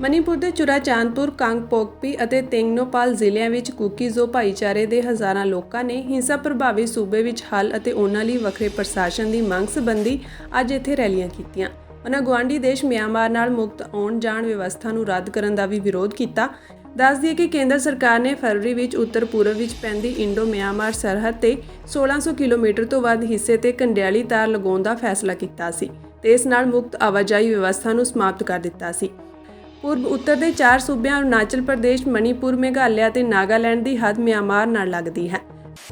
ਮਨੀਪੁਰ ਦੇ ਚੁਰਾਚਾਂਦਪੁਰ ਕਾਂਗਪੋਕਪੀ ਅਤੇ ਤੇਂਗਨੋਪਾਲ ਜ਼ਿਲ੍ਹਿਆਂ ਵਿੱਚ ਕੁਕੀਜ਼ੋ ਭਾਈਚਾਰੇ ਦੇ ਹਜ਼ਾਰਾਂ ਲੋਕਾਂ ਨੇ ਹਿੰਸਾ ਪ੍ਰਭਾਵਿਤ ਸੂਬੇ ਵਿੱਚ ਹੱਲ ਅਤੇ ਉਹਨਾਂ ਲਈ ਵੱਖਰੇ ਪ੍ਰਸ਼ਾਸਨ ਦੀ ਮੰਗ ਸੰਬੰਧੀ ਅੱਜ ਇੱਥੇ ਰੈਲੀਆਂ ਕੀਤੀਆਂ। ਉਹਨਾਂ ਗੁਆਂਢੀ ਦੇਸ਼ ਮਿਆਂਮਾਰ ਨਾਲ ਮੁਕਤ ਆਉਣ ਜਾਣ ਵਿਵਸਥਾ ਨੂੰ ਰੱਦ ਕਰਨ ਦਾ ਵੀ ਵਿਰੋਧ ਕੀਤਾ। ਦੱਸ ਦਈਏ ਕਿ ਕੇਂਦਰ ਸਰਕਾਰ ਨੇ ਫਰਵਰੀ ਵਿੱਚ ਉੱਤਰ ਪੂਰਬ ਵਿੱਚ ਪੈਂਦੀ ਇੰਡੋ ਮਿਆਂਮਾਰ ਸਰਹੱਦ ਤੇ 1600 ਕਿਲੋਮੀਟਰ ਤੋਂ ਵੱਧ ਹਿੱਸੇ ਤੇ ਕੰਡਿਆਲੀ ਤਾਰ ਲਗਾਉਣ ਦਾ ਫੈਸਲਾ ਕੀਤਾ ਸੀ ਤੇ ਇਸ ਨਾਲ ਮੁਕਤ ਆਵਾਜਾਈ ਵਿਵਸਥਾ ਨੂੰ ਸਮਾਪਤ ਕਰ ਦਿੱਤਾ ਸੀ। ਪੂਰਬ ਉੱਤਰ ਦੇ ਚਾਰ ਸੂਬਿਆਂ ਅਰੁਣਾਚਲ ਪ੍ਰਦੇਸ਼, ਮਣੀਪੁਰ, ਮੇਘਾਲਿਆ ਤੇ ਨਾਗਾਲੈਂਡ ਦੀ ਹੱਦ ਮਿਆਂਮਾਰ ਨਾਲ ਲੱਗਦੀ ਹੈ।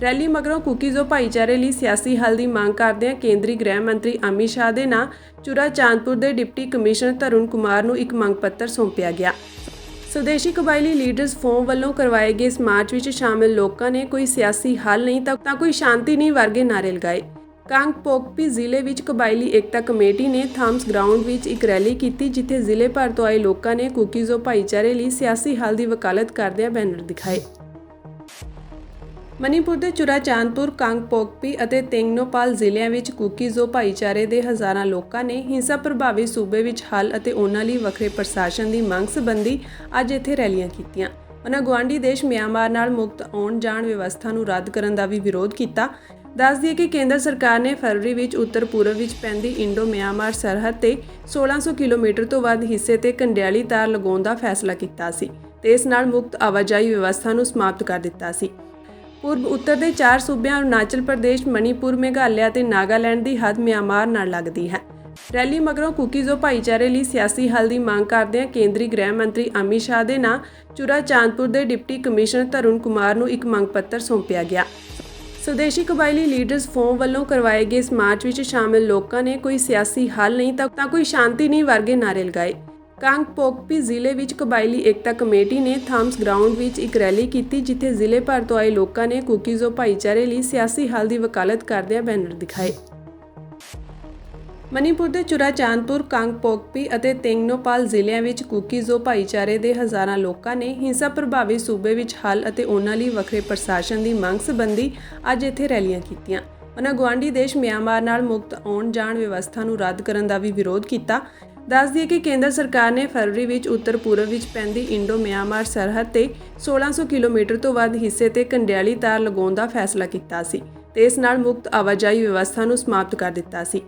ਰੈਲੀ ਮਗਰੋਂ ਕੁਕੀਜ਼ੋ ਭਾਈਚਾਰੇ ਲਈ ਸਿਆਸੀ ਹੱਲ ਦੀ ਮੰਗ ਕਰਦਿਆਂ ਕੇਂਦਰੀ ਗ੍ਰਹਿ ਮੰਤਰੀ ਅਮਿਤ ਸ਼ਾਹ ਦੇ ਨਾਂ ਚੁਰਾ ਚਾਂਦਪੁਰ ਦੇ ਡਿਪਟੀ ਕਮਿਸ਼ਨਰ ਤਰੁਣ ਕੁਮਾਰ ਨੂੰ ਇੱਕ ਮੰਗ ਪੱਤਰ ਸੌਂਪਿਆ ਗਿਆ। ਸਵਦੇਸ਼ੀ ਕਬਾਇਲੀ ਲੀਡਰਸ ਫੋਰਮ ਵੱਲੋਂ ਕਰਵਾਏ ਗਏ ਇਸ ਮਾਰਚ ਵਿੱਚ ਸ਼ਾਮਿਲ ਲੋਕਾਂ ਨੇ ਕੋਈ ਸਿਆਸੀ ਹੱਲ ਨਹੀਂ ਤਾਂ ਤਾਂ ਕੋਈ ਸ਼ਾਂਤੀ ਨਹੀਂ ਵਰਗੇ ਨਾਰੇ ਲਗਾਏ। ਕਾਂਗਪੋਕਪੀ ਜ਼ਿਲ੍ਹੇ ਵਿੱਚ ਕਬਾਇਲੀ ਏਕਤਾ ਕਮੇਟੀ ਨੇ ਥਾਮਸ ਗਰਾਊਂਡ ਵਿੱਚ ਇੱਕ ਰੈਲੀ ਕੀਤੀ, ਜਿੱਥੇ ਜ਼ਿਲ੍ਹੇ ਭਰ ਤੋਂ ਆਏ ਲੋਕਾਂ ਨੇ ਕੁਕੀਜ਼ੋ ਭਾਈਚਾਰੇ ਲਈ ਸਿਆਸੀ ਹੱਲ ਦੀ ਵਕਾਲਤ ਕਰਦਿਆਂ ਬੈਨਰ ਦਿਖਾਏ। ਮਨੀਪੁਰ ਦੇ ਚੁਰਾਚਾਂਦਪੁਰ ਕਾਂਗਪੋਕਪੀ ਅਤੇ ਤੇਂਗਨੋਪਾਲ ਜ਼ਿਲ੍ਹਿਆਂ ਵਿੱਚ ਕੁਕੀਜ਼ੋ ਭਾਈਚਾਰੇ ਦੇ ਹਜ਼ਾਰਾਂ ਲੋਕਾਂ ਨੇ ਹਿੰਸਾ ਪ੍ਰਭਾਵਿਤ ਸੂਬੇ ਵਿੱਚ ਹੱਲ ਅਤੇ ਉਹਨਾਂ ਲਈ ਵੱਖਰੇ ਪ੍ਰਸ਼ਾਸਨ ਦੀ ਮੰਗ ਸੰਬੰਧੀ ਅੱਜ ਇੱਥੇ ਰੈਲੀਆਂ ਕੀਤੀਆਂ। ਉਹਨਾਂ ਗੁਆਂਢੀ ਦੇਸ਼ ਮਿਆਂਮਾਰ ਨਾਲ ਮੁਕਤ ਆਉਣ ਜਾਣ ਵਿਵਸਥਾ ਨੂੰ ਰੱਦ ਕਰਨ ਦਾ ਵੀ ਵਿਰੋਧ ਕੀਤਾ। ਦੱਸ ਦਈਏ ਕਿ ਕੇਂਦਰ ਸਰਕਾਰ ਨੇ ਫਰਵਰੀ ਵਿੱਚ ਉੱਤਰ ਪੂਰਬ ਵਿੱਚ ਪੈਂਦੀ ਇੰਡੋ ਮਿਆਂਮਾਰ ਸਰਹੱਦ ਤੇ 1600 ਕਿਲੋਮੀਟਰ ਤੋਂ ਵੱਧ ਹਿੱਸੇ ਤੇ ਕੰਡਿਆਲੀ ਤਾਰ ਲਗਾਉਣ ਦਾ ਫੈਸਲਾ ਕੀਤਾ ਸੀ ਤੇ ਇਸ ਨਾਲ ਮੁਕਤ ਆਵਾਜਾਈ ਵਿਵਸਥਾ ਨੂੰ ਸਮਾਪਤ ਕਰ ਦਿੱਤਾ ਸੀ। ਪੂਰਬ ਉੱਤਰ ਦੇ ਚਾਰ ਸੂਬਿਆਂ ਅਰੁਣਾਚਲ ਪ੍ਰਦੇਸ਼, ਮਣੀਪੁਰ, ਮੇਘਾਲਿਆ ਤੇ ਨਾਗਾਲੈਂਡ ਦੀ ਹੱਦ ਮਿਆਂਮਾਰ ਨਾਲ ਲੱਗਦੀ ਹੈ। ਰੈਲੀ ਮਗਰੋਂ ਕੁਕੀਜ਼ੋ ਭਾਈਚਾਰੇ ਲਈ ਸਿਆਸੀ ਹੱਲ ਦੀ ਮੰਗ ਕਰਦਿਆਂ ਕੇਂਦਰੀ ਗ੍ਰਹਿ ਮੰਤਰੀ ਅਮਿਤ ਸ਼ਾਹ ਦੇ ਨਾਂ ਚੁਰਾ ਚਾਂਦਪੁਰ ਦੇ ਡਿਪਟੀ ਕਮਿਸ਼ਨਰ ਤਰੁਣ ਕੁਮਾਰ ਨੂੰ ਇੱਕ ਮੰਗ ਪੱਤਰ ਸੌਂਪਿਆ ਗਿਆ। ਸਵਦੇਸ਼ੀ ਕਬਾਇਲੀ ਲੀਡਰਸ ਫੋਰਮ ਵੱਲੋਂ ਕਰਵਾਏ ਗਏ ਇਸ ਮਾਰਚ ਵਿੱਚ ਸ਼ਾਮਿਲ ਲੋਕਾਂ ਨੇ ਕੋਈ ਸਿਆਸੀ ਹੱਲ ਨਹੀਂ ਤਾਂ ਤਾਂ ਕੋਈ ਸ਼ਾਂਤੀ ਨਹੀਂ ਵਰਗੇ ਨਾਰੇ ਲਗਾਏ। ਕਾਂਗਪੋਕਪੀ ਜ਼ਿਲ੍ਹੇ ਵਿੱਚ ਕਬਾਇਲੀ ਏਕਤਾ ਕਮੇਟੀ ਨੇ ਥਾਮਸ ਗਰਾਊਂਡ ਵਿੱਚ ਇੱਕ ਰੈਲੀ ਕੀਤੀ ਜਿੱਥੇ ਜ਼ਿਲ੍ਹੇ ਭਰ ਤੋਂ ਆਏ ਲੋਕਾਂ ਨੇ ਕੁਕੀਜ਼ੋ ਭਾਈਚਾਰੇ ਲਈ ਸਿਆਸੀ ਹੱਲ ਦੀ ਵਕਾਲਤ ਕਰਦਿਆਂ ਬੈਨਰ ਦਿਖਾਏ। ਮਨੀਪੁਰ ਦੇ ਚੁਰਾਚਾਂਦਪੁਰ ਕਾਂਗਪੋਕਪੀ ਅਤੇ ਤੇਂਗਨੋਪਾਲ ਜ਼ਿਲ੍ਹਿਆਂ ਵਿੱਚ ਕੁਕੀਜ਼ੋ ਭਾਈਚਾਰੇ ਦੇ ਹਜ਼ਾਰਾਂ ਲੋਕਾਂ ਨੇ ਹਿੰਸਾ ਪ੍ਰਭਾਵਿਤ ਸੂਬੇ ਵਿੱਚ ਹੱਲ ਅਤੇ ਉਹਨਾਂ ਲਈ ਵੱਖਰੇ ਪ੍ਰਸ਼ਾਸਨ ਦੀ ਮੰਗ ਸੰਬੰਧੀ ਅੱਜ ਇੱਥੇ ਰੈਲੀਆਂ ਕੀਤੀਆਂ। ਉਹਨਾਂ ਗੁਆਂਢੀ ਦੇਸ਼ ਮਿਆਂਮਾਰ ਨਾਲ ਮੁਕਤ ਆਉਣ ਜਾਣ ਵਿਵਸਥਾ ਨੂੰ ਰੱਦ ਕਰਨ ਦਾ ਵੀ ਵਿਰੋਧ ਕੀਤਾ। ਦੱਸ ਦਈਏ ਕਿ ਕੇਂਦਰ ਸਰਕਾਰ ਨੇ ਫਰਵਰੀ ਵਿੱਚ ਉੱਤਰ ਪੂਰਬ ਵਿੱਚ ਪੈਂਦੀ ਇੰਡੋ ਮਿਆਂਮਾਰ ਸਰਹੱਦ ਤੇ 1600 ਕਿਲੋਮੀਟਰ ਤੋਂ ਵੱਧ ਹਿੱਸੇ ਤੇ ਕੰਡਿਆਲੀ ਤਾਰ ਲਗਾਉਣ ਦਾ ਫੈਸਲਾ ਕੀਤਾ ਸੀ ਤੇ ਇਸ ਨਾਲ ਮੁਕਤ ਆਵਾਜਾਈ ਵਿਵਸਥਾ ਨੂੰ ਸਮਾਪਤ ਕਰ ਦਿੱਤਾ ਸੀ।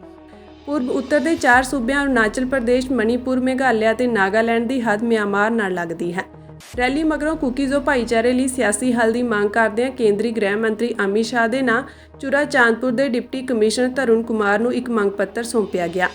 ਪੂਰਬ ਉੱਤਰ ਦੇ ਚਾਰ ਸੂਬਿਆਂ ਅਰੁਣਾਚਲ ਪ੍ਰਦੇਸ਼, ਮਣੀਪੁਰ, ਮੇਘਾਲਿਆ ਤੇ ਨਾਗਾਲੈਂਡ ਦੀ ਹੱਦ ਮਿਆਂਮਾਰ ਨਾਲ ਲੱਗਦੀ ਹੈ। ਰੈਲੀ ਮਗਰੋਂ ਕੁਕੀਜ਼ੋ ਭਾਈਚਾਰੇ ਲਈ ਸਿਆਸੀ ਹੱਲ ਦੀ ਮੰਗ ਕਰਦਿਆਂ ਕੇਂਦਰੀ ਗ੍ਰਹਿ ਮੰਤਰੀ ਅਮਿਤ ਸ਼ਾਹ ਦੇ ਨਾਂ ਚੁਰਾ ਚਾਂਦਪੁਰ ਦੇ ਡਿਪਟੀ ਕਮਿਸ਼ਨਰ ਤਰੁਣ ਕੁਮਾਰ ਨੂੰ ਇੱਕ ਮੰਗ ਪੱਤਰ ਸੌਂਪਿਆ ਗਿਆ।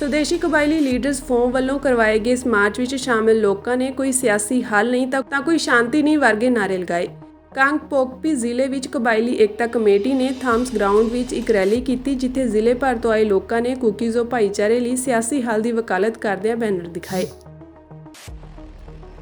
ਸਵਦੇਸ਼ੀ ਕਬਾਇਲੀ ਲੀਡਰਸ ਫੋਰਮ ਵੱਲੋਂ ਕਰਵਾਏ ਗਏ ਇਸ ਮਾਰਚ ਵਿੱਚ ਸ਼ਾਮਿਲ ਲੋਕਾਂ ਨੇ ਕੋਈ ਸਿਆਸੀ ਹੱਲ ਨਹੀਂ ਤਾਂ ਤਾਂ ਕੋਈ ਸ਼ਾਂਤੀ ਨਹੀਂ ਵਰਗੇ ਨਾਰੇ ਲਗਾਏ। ਕਾਂਗਪੋਕਪੀ ਜ਼ਿਲ੍ਹੇ ਵਿੱਚ ਕਬਾਇਲੀ ਏਕਤਾ ਕਮੇਟੀ ਨੇ ਥਾਮਸ ਗਰਾਊਂਡ ਵਿੱਚ ਇੱਕ ਰੈਲੀ ਕੀਤੀ, ਜਿੱਥੇ ਜ਼ਿਲ੍ਹੇ ਭਰ ਤੋਂ ਆਏ ਲੋਕਾਂ ਨੇ ਕੁਕੀਜ਼ੋ ਭਾਈਚਾਰੇ ਲਈ ਸਿਆਸੀ ਹੱਲ ਦੀ ਵਕਾਲਤ ਕਰਦਿਆਂ ਬੈਨਰ ਦਿਖਾਏ।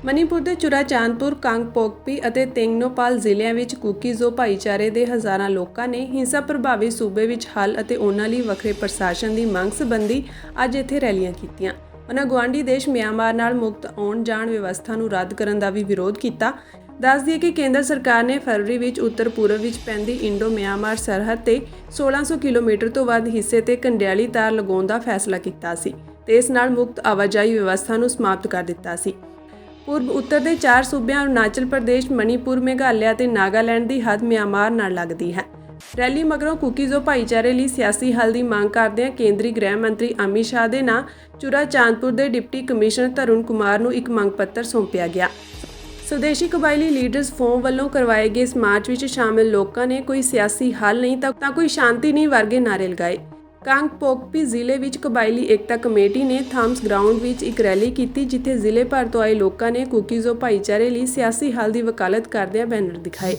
ਮਨੀਪੁਰ ਦੇ ਚੁਰਾਚਾਂਦਪੁਰ ਕਾਂਗਪੋਕਪੀ ਅਤੇ ਤੇਂਗਨੋਪਾਲ ਜ਼ਿਲ੍ਹਿਆਂ ਵਿੱਚ ਕੁਕੀਜ਼ੋ ਭਾਈਚਾਰੇ ਦੇ ਹਜ਼ਾਰਾਂ ਲੋਕਾਂ ਨੇ ਹਿੰਸਾ ਪ੍ਰਭਾਵਿਤ ਸੂਬੇ ਵਿੱਚ ਹੱਲ ਅਤੇ ਉਹਨਾਂ ਲਈ ਵੱਖਰੇ ਪ੍ਰਸ਼ਾਸਨ ਦੀ ਮੰਗ ਸੰਬੰਧੀ ਅੱਜ ਇੱਥੇ ਰੈਲੀਆਂ ਕੀਤੀਆਂ। ਉਹਨਾਂ ਗੁਆਂਢੀ ਦੇਸ਼ ਮਿਆਂਮਾਰ ਨਾਲ ਮੁਕਤ ਆਉਣ ਜਾਣ ਵਿਵਸਥਾ ਨੂੰ ਰੱਦ ਕਰਨ ਦਾ ਵੀ ਵਿਰੋਧ ਕੀਤਾ। ਦੱਸ ਦਈਏ ਕਿ ਕੇਂਦਰ ਸਰਕਾਰ ਨੇ ਫਰਵਰੀ ਵਿੱਚ ਉੱਤਰ ਪੂਰਬ ਵਿੱਚ ਪੈਂਦੀ ਇੰਡੋ ਮਿਆਂਮਾਰ ਸਰਹੱਦ ਤੇ 1600 ਕਿਲੋਮੀਟਰ ਤੋਂ ਵੱਧ ਹਿੱਸੇ ਤੇ ਕੰਡਿਆਲੀ ਤਾਰ ਲਗਾਉਣ ਦਾ ਫੈਸਲਾ ਕੀਤਾ ਸੀ ਤੇ ਇਸ ਨਾਲ ਮੁਕਤ ਆਵਾਜਾਈ ਵਿਵਸਥਾ ਨੂੰ ਸਮਾਪਤ ਕਰ ਦਿੱਤਾ ਸੀ। ਪੂਰਬ ਉੱਤਰ ਦੇ ਚਾਰ ਸੂਬਿਆਂ ਅਰੁਣਾਚਲ ਪ੍ਰਦੇਸ਼, ਮਣੀਪੁਰ, ਮੇਘਾਲਿਆ ਤੇ ਨਾਗਾਲੈਂਡ ਦੀ ਹੱਦ ਮਿਆਂਮਾਰ ਨਾਲ ਲੱਗਦੀ ਹੈ। ਰੈਲੀ ਮਗਰੋਂ ਕੁਕੀਜ਼ੋ ਭਾਈਚਾਰੇ ਲਈ ਸਿਆਸੀ ਹੱਲ ਦੀ ਮੰਗ ਕਰਦਿਆਂ ਕੇਂਦਰੀ ਗ੍ਰਹਿ ਮੰਤਰੀ ਅਮਿਤ ਸ਼ਾਹ ਦੇ ਨਾਂ ਚੁਰਾ ਚਾਂਦਪੁਰ ਦੇ ਡਿਪਟੀ ਕਮਿਸ਼ਨਰ ਤਰੁਣ ਕੁਮਾਰ ਨੂੰ ਇੱਕ ਮੰਗ ਪੱਤਰ ਸੌਂਪਿਆ ਗਿਆ। ਸਵਦੇਸ਼ੀ ਕਬਾਇਲੀ ਲੀਡਰਸ ਫੋਰਮ ਵੱਲੋਂ ਕਰਵਾਏ ਗਏ ਇਸ ਮਾਰਚ ਵਿੱਚ ਸ਼ਾਮਿਲ ਲੋਕਾਂ ਨੇ ਕੋਈ ਸਿਆਸੀ ਹੱਲ ਨਹੀਂ ਤਾਂ ਤਾਂ ਕੋਈ ਸ਼ਾਂਤੀ ਨਹੀਂ ਵਰਗੇ ਨਾਰੇ ਲਗਾਏ। ਕਾਂਗਪੋਕਪੀ ਜ਼ਿਲ੍ਹੇ ਵਿੱਚ ਕਬਾਇਲੀ ਏਕਤਾ ਕਮੇਟੀ ਨੇ ਥਾਮਸ ਗਰਾਊਂਡ ਵਿੱਚ ਇੱਕ ਰੈਲੀ ਕੀਤੀ, ਜਿੱਥੇ ਜ਼ਿਲ੍ਹੇ ਭਰ ਤੋਂ ਆਏ ਲੋਕਾਂ ਨੇ ਕੁਕੀਜ਼ੋ ਭਾਈਚਾਰੇ ਲਈ ਸਿਆਸੀ ਹੱਲ ਦੀ ਵਕਾਲਤ ਕਰਦਿਆਂ ਬੈਨਰ ਦਿਖਾਏ।